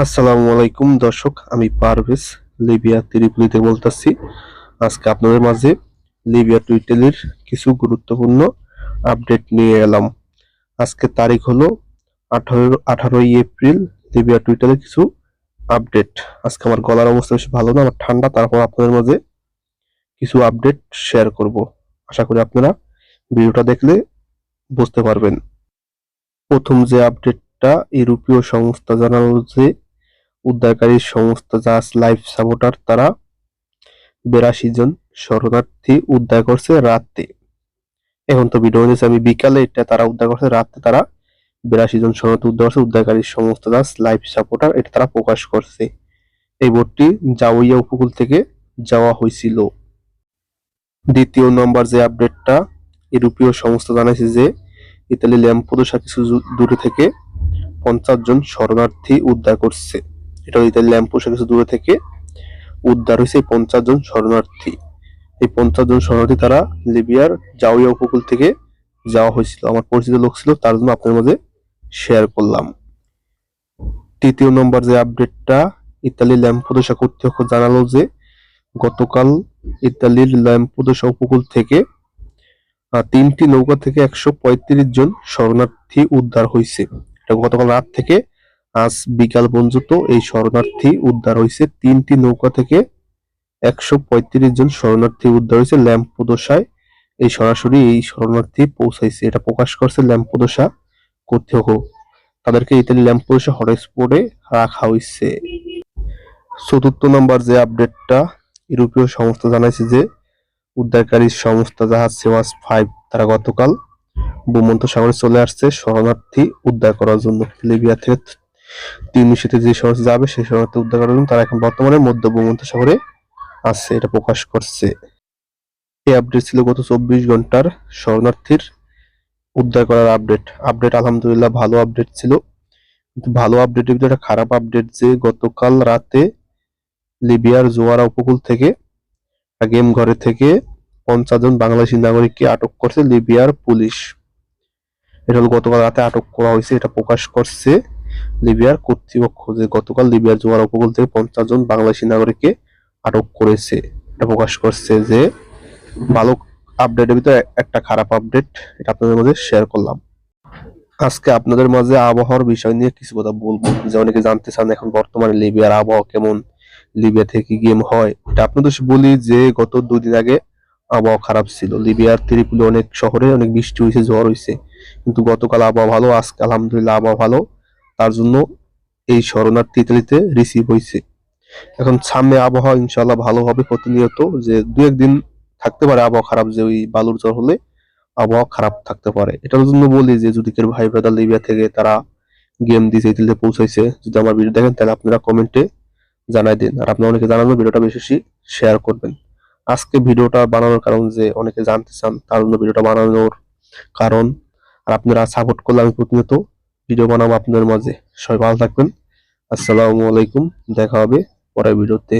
আসসালামু আলাইকুম দর্শক, আমি পারভেজ, লিবিয়া ত্রিপুলিতে বলতেছি। আজকে আপনাদের মাঝে লিবিয়া টুইটেলের কিছু গুরুত্বপূর্ণ আপডেট নিয়ে এলাম। আজকে তারিখ হলো আঠারো, আঠারোই এপ্রিল, লিবিয়া টুইটারের কিছু আপডেট। আজকে আমার গলার অবস্থা বেশি ভালো না, আমার ঠান্ডা, তারপর আপনাদের মাঝে কিছু আপডেট শেয়ার করব। আশা করি আপনারা ভিডিওটা দেখলে বুঝতে পারবেন। প্রথম যে আপডেটটা ইউরোপীয় সংস্থা জানালো যে উদ্ধারকারী সংস্থা জাহাজ লাইফ সাপোর্টার তারা বিরাশি জন শরণার্থী উদ্ধার করছে রাতে। এখন তো ভিডিও নিয়েছে আমি বিকালে এটা তারা উদ্ধার করছে, রাতে তারা বিরাশি জন শরণার্থী উদ্ধার করছে, উদ্ধারকারী সংস্থা জাহাজ লাইফ সাপোর্টার, এটা তারা প্রকাশ করছে। এই বোটটি জাউইয়া উপকূল থেকে যাওয়া হয়েছিল। দ্বিতীয় নম্বর যে আপডেটটা ইউরোপীয় সংস্থা জানাইছে যে ইতালি ল্যাম্পোদোসা কিছু দূরে থেকে পঞ্চাশ জন শরণার্থী উদ্ধার করছে। এটা ইতালি ল্যাম্পোসা কিছু দূরে থেকে উদ্ধার হয়েছে পঞ্চাশ জন শরণার্থী। এই পঞ্চাশ জন শরণার্থী তারা লিবিয়ার জাউইয়া উপকূল থেকে যাওয়া হয়েছিল। আমার পরিচিত লোক ছিল, তার জন্য আপনার মাঝে শেয়ার করলাম। তৃতীয় নম্বর যে আপডেটটা ইতালি ল্যাম্পোদোসা কর্তৃপক্ষ জানালো যে গতকাল ইতালির ল্যাম্পোদোসা উপকূল থেকে তিনটি নৌকা থেকে একশো পঁয়ত্রিশ জন শরণার্থী উদ্ধার হয়েছে। এটা গতকাল রাত থেকে আজ বিকাল পর্যন্ত এই শরণার্থী উদ্ধার হয়েছে। তিনটি নৌকা থেকে একশো পঁয়ত্রিশ জন শরণার্থী উদ্ধার হয়েছে ল্যাম্পোদোসায় এই সরাসরি এই শরণার্থী পৌঁছাইছে। এটা প্রকাশ করছে ল্যাম্পোদোসা কর্তৃপক্ষ। তাদেরকে ইতালি ল্যাম্পোদোসা হটস্পটে রাখা হয়েছে। চতুর্থ নম্বর যে আপডেটটা, ইউরোপীয় সংস্থা জানাইছে যে উদ্ধারকারী সংস্থা জাহাজ সেওয়াস ফাইভ, তারা গতকাল ভূমন্ত সাগরে চলে আসছে শরণার্থী উদ্ধার করার জন্য। লিবিয়া থেকে তিউনিসিতে যে শরণার্থী যাবে, সেই শরণার্থী উদ্ধার করার জন্য তারা এখন বর্তমানে মধ্য ভূমন্ত সাগরে আছে, এটা প্রকাশ করছে। এই আপডেট ছিল গত চব্বিশ ঘণ্টার শরণার্থীর উদ্ধার করার আপডেট আপডেট আলহামদুলিল্লাহ ভালো আপডেট ছিল। কিন্তু ভালো আপডেটের ভিতরে একটা খারাপ আপডেট যে গতকাল রাতে লিবিয়ার জোয়ারা উপকূল থেকে গেম ঘরে থেকে পঞ্চাশ জন বাংলাদেশি নাগরিককে আটক করছে লিবিয়ার পুলিশ। এটা হলো গতকাল রাতে আটক করা হয়েছে, এটা প্রকাশ করছে। লিবিয়ার কর্তৃপক্ষ যে গতকাল লিবিয়ার জোয়ার উপকূল থেকে পঞ্চাশ জন বাংলাদেশি নাগরিককে আটক করেছে। এটা প্রকাশ করছে যে ভালো আপডেটের ভিতরে একটা খারাপ আপডেট, এটা আপনাদের মাঝে শেয়ার করলাম। আজকে আপনাদের মাঝে আবহাওয়ার বিষয় নিয়ে কিছু কথা বলব। যে অনেকে জানতে চান এখন বর্তমানে লিবিয়ার আবহাওয়া কেমন, লিবিয়া থেকে গেম হয়, এটা আপনাদের বলি যে গত দুদিন আগে আবহাওয়া খারাপ ছিল। লিবিয়ার ত্রিপুলি অনেক শহরে অনেক বৃষ্টি হয়েছে ঝড় হয়েছে কিন্তু গতকাল আবহাওয়া ভালো, আজকে আলহামদুলিল্লাহ আবহাওয়া ভালো। তার জন্য এই শরণার্থী ইতালিতে রিসিভ হয়েছে। এখন সামনে আবহাওয়া ইনশাল্লাহ ভালো হবে প্রতিনিয়ত যে দু একদিন থাকতে পারে আবহাওয়া খারাপ, যে ওই বালুর জ্বর হলে আবহাওয়া খারাপ থাকতে পারে। এটার জন্য বলি যে যদি কেউ ভাই ব্রাদার লিবিয়া থেকে তারা গেম দিয়েছে ইতালিতে পৌঁছাইছে, যদি আমার ভিডিও দেখেন, তাহলে আপনারা কমেন্টে জানাই দিন। আর আপনারা অনেকে জানানো ভিডিওটা বেশি বেশি শেয়ার করবেন। আজকে ভিডিওটা বানানোর কারণ যে অনেকে জানতে চান, তার জন্য ভিডিওটা বানানোর কারণ। আর আপনারা সাপোর্ট করলে আমি প্রতিনিয়ত ভিডিও বানাবো আপনাদের মাঝে। সবাই ভালো থাকবেন। আসসালামু আলাইকুম। দেখা হবে পরের ভিডিওতে।